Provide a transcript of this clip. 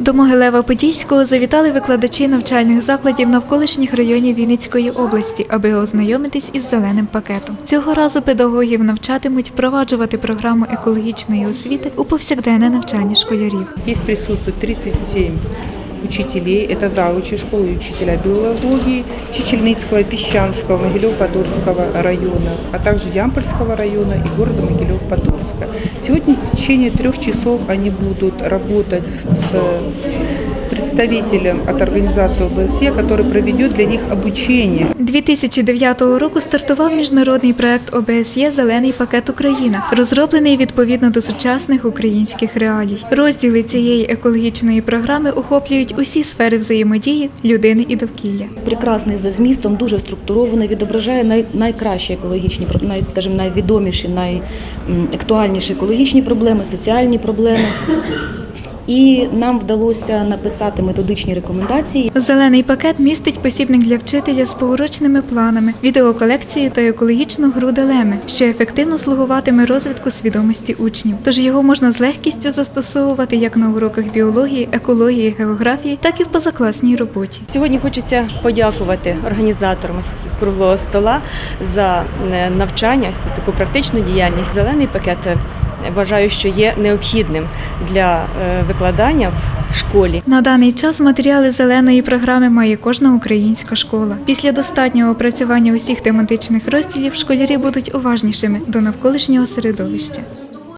До Могилева Подільського завітали викладачі навчальних закладів навколишніх районів Вінницької області, аби ознайомитись із зеленим пакетом. Цього разу педагогів навчатимуть впроваджувати програму екологічної освіти у повсякденне навчання школярів. Здесь присутствует 37 учителей. це завучі школи, учителя биологии Чечельницкого, Песчанского, Могилев-Подольского района, а также Ямпольского района и города Могилев-Подольска. Сегодня в течение трех часов они будут работать с представителем от организации ОБСЕ, который проведет для них обучение 2009 року стартував міжнародний проект ОБСЄ Зелений пакет Україна, розроблений відповідно до сучасних українських реалій. Розділи цієї екологічної програми охоплюють усі сфери взаємодії людини і довкілля. прекрасний за змістом, дуже структурований, відображає най, найкращі екологічні, про- най, скажімо, найвідоміші, найактуальніші екологічні проблеми, соціальні проблеми. І нам вдалося написати методичні рекомендації, Зелений пакет містить посібник для вчителя з поурочними планами, відеоколекцією та екологічну гру дилеми, що ефективно слугуватиме розвитку свідомості учнів. Тож його можна з легкістю застосовувати як на уроках біології, екології, географії, так і в позакласній роботі. Сьогодні хочеться подякувати організаторам круглого стола за е, навчання, таку практичну діяльність. Зелений пакет вважаю, що є необхідним для е, викладання в школі. На даний час матеріали зеленої програми має кожна українська школа. Після достатнього опрацювання усіх тематичних розділів школярі будуть уважнішими до навколишнього середовища.